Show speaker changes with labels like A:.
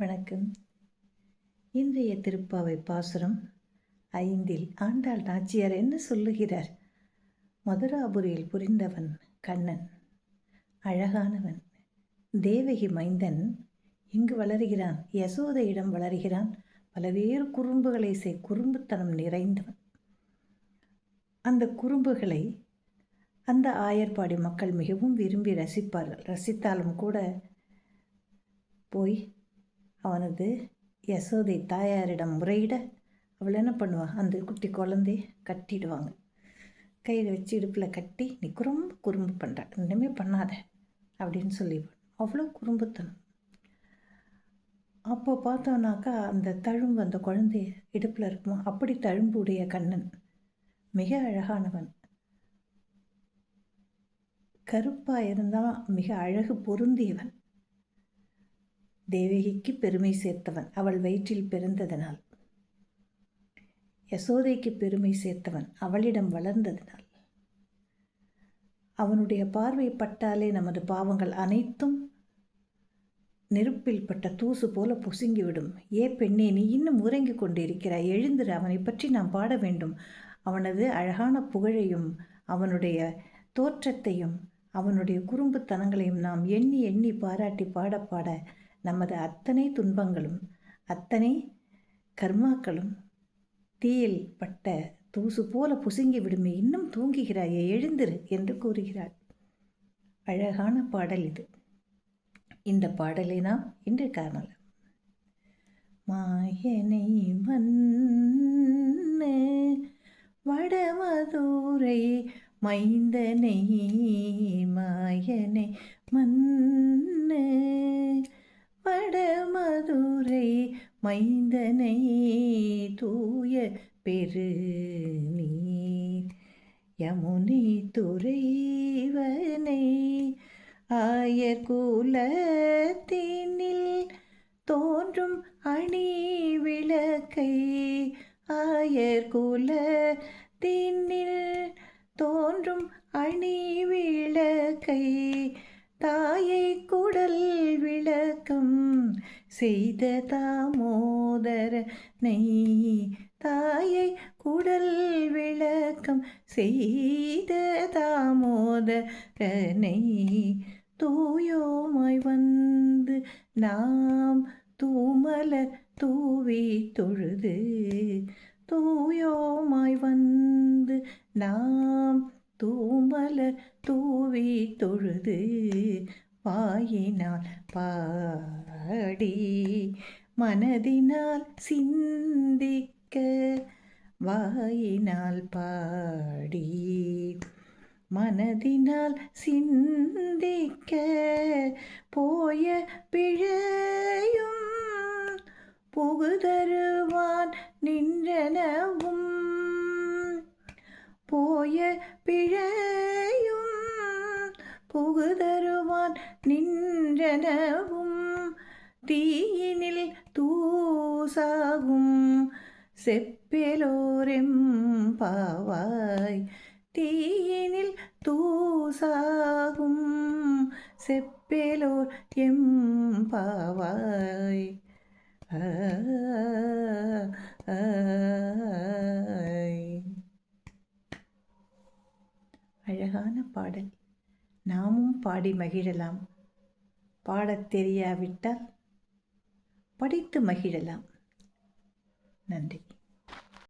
A: வணக்கம். இன்றைய திருப்பாவை பாசுரம் ஐந்தில் ஆண்டாள் நாச்சியார் என்ன சொல்லுகிறார்? மதுராபுரியில் புரிந்தவன் கண்ணன் அழகானவன் தேவகி மைந்தன் இங்கு வளருகிறான் யசோதையிடம் வளர்கிறான் பலவேறு குறும்புகளை செய் குறும்புத்தனம் நிறைந்தவன். அந்த குறும்புகளை அந்த ஆயர்பாடி மக்கள் மிகவும் விரும்பி ரசிப்பார்கள். ரசித்தாலும் கூட போய் அவனது யசோதை தாயாரிடம் முறையிட அவள் என்ன பண்ணுவாள் அந்த குட்டி குழந்தைய கட்டிடுவாங்க. கையில் வச்சு இடுப்பில் கட்டி நீ குறும்பு குறும்பு பண்ணுற இன்னுமே பண்ணாத அப்படின்னு சொல்லி அவ்வளோ குறும்புத்தனம். அப்போ பார்த்தோன்னாக்கா அந்த தழும்பு அந்த குழந்தைய இடுப்பில் இருக்குமா? அப்படி தழும்பு உடைய கண்ணன் மிக அழகானவன். கருப்பாக இருந்தால் மிக அழகு பொருந்தியவன். தேவகிக்கு பெருமை சேர்த்தவன். அவள் வயிற்றில் பிறந்ததனால். யசோதைக்கு பெருமை சேர்த்தவன் அவளிடம் வளர்ந்ததனால். அவனுடைய பார்வை பட்டாலே நமது பாவங்கள் அனைத்தும் நெருப்பில் பட்ட தூசு போல பொசுங்கிவிடும். ஏ பெண்ணே நீ இன்னும் உறங்கிக் கொண்டிருக்கிறாய். எழுந்திரு அவனை பற்றி நாம் பாட வேண்டும். அவனது அழகான புகழையும் அவனுடைய தோற்றத்தையும் அவனுடைய குறும்புத்தனங்களையும் நாம் எண்ணி எண்ணி பாராட்டி பாட பாட நமது அத்தனை துன்பங்களும் அத்தனை கர்மாக்களும் தீயில் பட்ட தூசு போல புசுங்கி விடுமே இன்னும் தூங்குகிறாயே எழுந்திரு என்று கூறுகிறாள். அழகான பாடல் இது. இந்த பாடலை நாம் இன்று காணலாம். மாயனை மண்ணு வடமதுரை மைந்தனை மாயனை மண்ணு வடமதுரை மைந்தனை தூய பெரு நீர். யமுனை துறைவனை ஆயர் குலத்தினில் தோன்றும் அணி விளக்கை ஆயர் குலத்தினில் தோன்றும் அணி விளக்கை தாயை குடல் விளக்கம் செய்த தாமோதர நெய். தாயை குடல் விளக்கம் செய்த தாமோதர நெய். தூயோமாய் வந்து நாம் தூமலர் தூவி தொழுது. தூயோமாய் வந்து நாம் தூமலர் தூவி தொழுது வாயினால் பாடி மனதினால் சிந்திக்க வாயினால் பாடி மனதினால் சிந்திக்க போய பிழையும் புகுதருவான் நின்றனவும் പോയ പിഴയും പുകുതരുവാൻ നിഞ്ചനവും തീയിനിൽ തൂസാകും സെപ്പലോരെം പാവായ് തീയിനിൽ തൂസാകും സെപ്പലോർ എം പാവായ്. ആ ആ. அழகான பாடல். நாமும் பாடி மகிழலாம். பாடத் தெரியாவிட்டால் படித்து மகிழலாம். நன்றி.